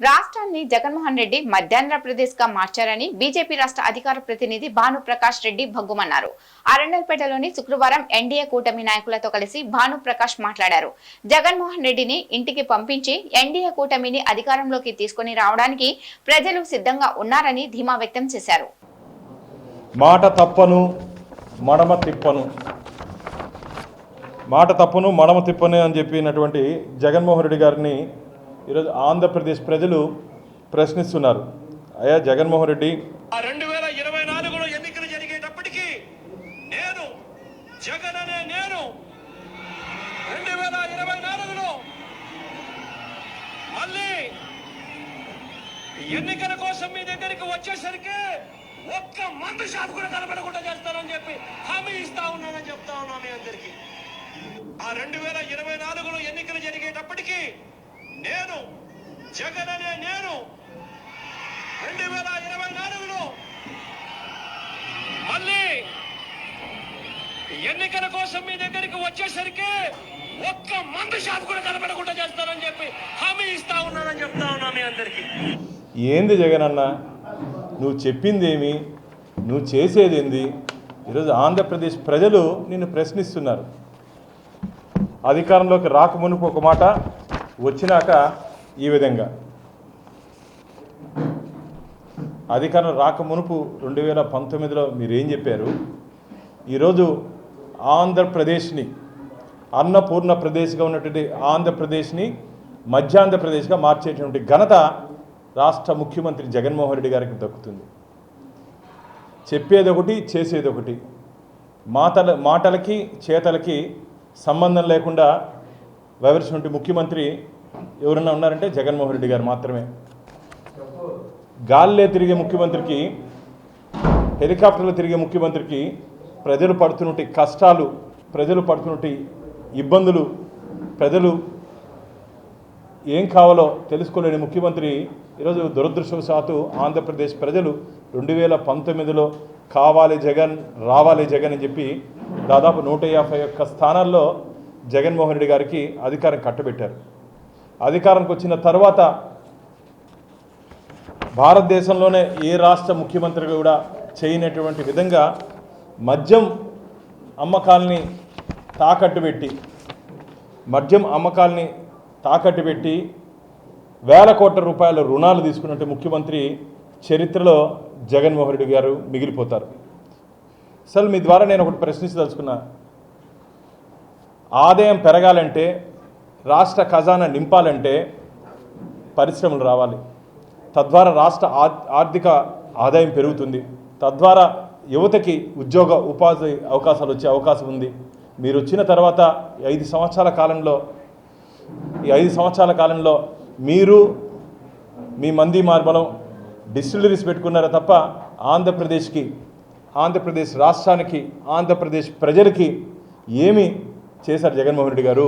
రాష్ట్రాన్ని జగన్మోహన్ రెడ్డి మధ్యాంధ్రప్రదేశ్గా మార్చారని బీజేపీ రాష్ట్ర అధికార ప్రతినిధి భాను ప్రకాష్ రెడ్డి భగ్గుమన్నారు. అరణ్యపేటలోని శుక్రవారం ఎన్డీఏ కూటమి నాయకులతో కలిసి భానుప్రకాష్ మాట్లాడారు. జగన్మోహన్ రెడ్డిని ఇంటికి పంపించి ఎన్డీఏ కూటమిని అధికారంలోకి తీసుకుని రావడానికి ప్రజలు సిద్ధంగా ఉన్నారని ధీమా వ్యక్తం చేశారు. మాట తప్పను మడమ తిప్పను. మాట తప్పను మడమ తిప్పను అని చెప్పినటువంటి జగన్మోహన్ రెడ్డి గారిని ఈరోజు ఆంధ్రప్రదేశ్ ప్రజలు ప్రశ్నిస్తున్నారు. అయ్యా జగన్మోహన్ రెడ్డి. ఆ రెండు వేల ఇరవై నాలుగులో ఎన్నికలు జరిగేటప్పటికీ నేను జగన్ అనే నేను రెండు వేల ఇరవై నాలుగులో మళ్ళీ ఎన్నికల కోసం మీ దగ్గరికి వచ్చేసరికి ఒక్క మందు షాప్ కూడా కనపడకుండా చేస్తానని చెప్పి హామీ ఇస్తా ఉన్నానని చెప్తా ఉన్నాను మీ అందరికి. ఆ రెండు వేల ఇరవై నాలుగులో ఎన్నికలు జరిగేటప్పటికీ నేను జగన్ అనే నేను రెండు వేల ఇరవై నాలుగులో మళ్ళీ ఎన్నికల కోసం మీ దగ్గరికి వచ్చేసరికి ఒక్క మందు షాప్ కూడా కనపడకుండా చేస్తానని చెప్పి హామీ ఇస్తా ఉన్నానని చెప్తా ఉన్నా మీ అందరికి. ఏంది జగన్ అన్న? నువ్వు చెప్పిందేమి నువ్వు చేసేదేంది ఈరోజు ఆంధ్రప్రదేశ్ ప్రజలు నిన్ను ప్రశ్నిస్తున్నారు. అధికారంలోకి రాకమునుపు ఒక మాట వచ్చినాక ఈ విధంగా. అధికారం రాకమునుపు రెండు వేల పంతొమ్మిదిలో మీరేం చెప్పారు? ఈరోజు ఆంధ్రప్రదేశ్ని అన్నపూర్ణ ప్రదేశ్గా ఉన్నటువంటి ఆంధ్రప్రదేశ్ని మధ్యాంధ్రప్రదేశ్గా మార్చేటువంటి ఘనత రాష్ట్ర ముఖ్యమంత్రి జగన్మోహన్ రెడ్డి గారికి దక్కుతుంది. చెప్పేదొకటి చేసేదొకటి. మాటల మాటలకి చేతలకి సంబంధం లేకుండా వ్యవహరించినటువంటి ముఖ్యమంత్రి ఎవరన్నా ఉన్నారంటే జగన్మోహన్ రెడ్డి గారు మాత్రమే. గాల్లే తిరిగే ముఖ్యమంత్రికి హెలికాప్టర్లో తిరిగే ముఖ్యమంత్రికి ప్రజలు పడుతున్నటువంటి కష్టాలు ప్రజలు పడుతున్నటువంటి ఇబ్బందులు ప్రజలు ఏం కావాలో తెలుసుకోలేని ముఖ్యమంత్రి ఈరోజు దురదృష్టవశాత్తు ఆంధ్రప్రదేశ్ ప్రజలు రెండు వేల పంతొమ్మిదిలో కావాలి జగన్ రావాలి జగన్ అని చెప్పి దాదాపు నూట యాభై ఒక్క స్థానాల్లో జగన్మోహన్ రెడ్డి గారికి అధికారం కట్టబెట్టారు. అధికారానికి వచ్చిన తర్వాత భారతదేశంలోనే ఏ రాష్ట్ర ముఖ్యమంత్రి కూడా చేయనటువంటి విధంగా మద్యం అమ్మకాల్ని తాకట్టు పెట్టి మద్యం అమ్మకాల్ని తాకట్టు పెట్టి వేల కోట్ల రూపాయల రుణాలు తీసుకున్నట్టు ముఖ్యమంత్రి చరిత్రలో జగన్మోహన్ రెడ్డి గారు మిగిలిపోతారు. అసలు మీ ద్వారా నేను ఒకటి ప్రశ్నించదలుచుకున్నా ఆదాయం పెరగాలంటే రాష్ట్ర ఖజానా నింపాలంటే పరిశ్రమలు రావాలి. తద్వారా రాష్ట్ర ఆర్- ఆర్థిక ఆదాయం పెరుగుతుంది. తద్వారా యువతకి ఉద్యోగ ఉపాధి అవకాశాలు వచ్చే అవకాశం ఉంది. మీరు వచ్చిన తర్వాత ఐదు సంవత్సరాల కాలంలో ఈ ఐదు సంవత్సరాల కాలంలో మీరు మీ మంది మార్బలం డిస్టిలరీస్ పెట్టుకున్నారా తప్ప ఆంధ్రప్రదేశ్కి ఆంధ్రప్రదేశ్ రాష్ట్రానికి ఆంధ్రప్రదేశ్ ప్రజలకి ఏమి చేశారు జగన్మోహన్ రెడ్డి గారు.